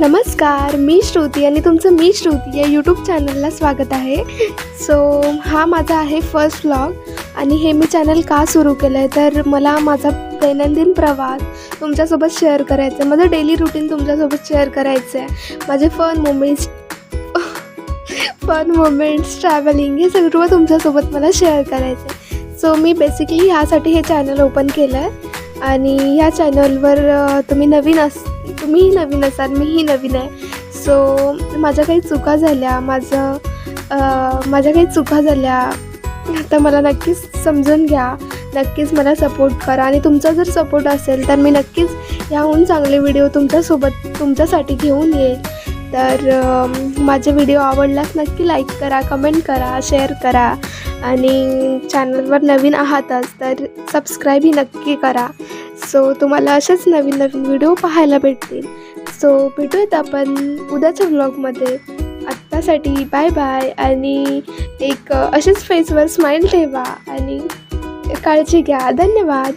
नमस्कार मी श्रुती आणि तुमचं मी श्रुती या यूट्यूब चॅनलला स्वागत आहे. सो हा माझा आहे फर्स्ट व्लॉग आणि हे मी चॅनल का सुरू केलं आहे तर मला माझा दैनंदिन प्रवास तुमच्यासोबत शेअर करायचा आहे माझं डेली रुटीन तुमच्यासोबत शेअर करायचं आहे माझे fun moments fun moments travelling हे सगळं तुमच्यासोबत मला शेअर करायचं आहे सो मी बेसिकली ह्यासाठी हे चॅनल ओपन केलं आहे आणि ह्या चॅनलवर तुम्ही नवीन अस तुम्हीही नवीन असाल मीही नवीन आहे. सो माझ्या काही चुका झाल्या माझं माझ्या काही चुका झाल्या तर मला नक्कीच समजून घ्या. नक्कीच मला सपोर्ट करा. आणि तुमचा जर सपोर्ट असेल तर मी नक्कीच ह्याहून चांगले व्हिडिओ तुमच्यासोबत तुमच्यासाठी घेऊन येईल. तर माझे व्हिडिओ आवडल्यास नक्की लाईक करा कमेंट करा शेअर करा. आणि चॅनलवर नवीन आहातच तर सबस्क्राईबही नक्की करा. सो तुम्हाला असेच नवीन नवीन व्हिडिओ पाहायला भेटतील. सो भेटूयात आपण उद्याच्या व्लॉगमध्ये आत्तासाठी बाय बाय आणि एक असेच फेसवर स्माईल ठेवा आणि काळजी घ्या. धन्यवाद.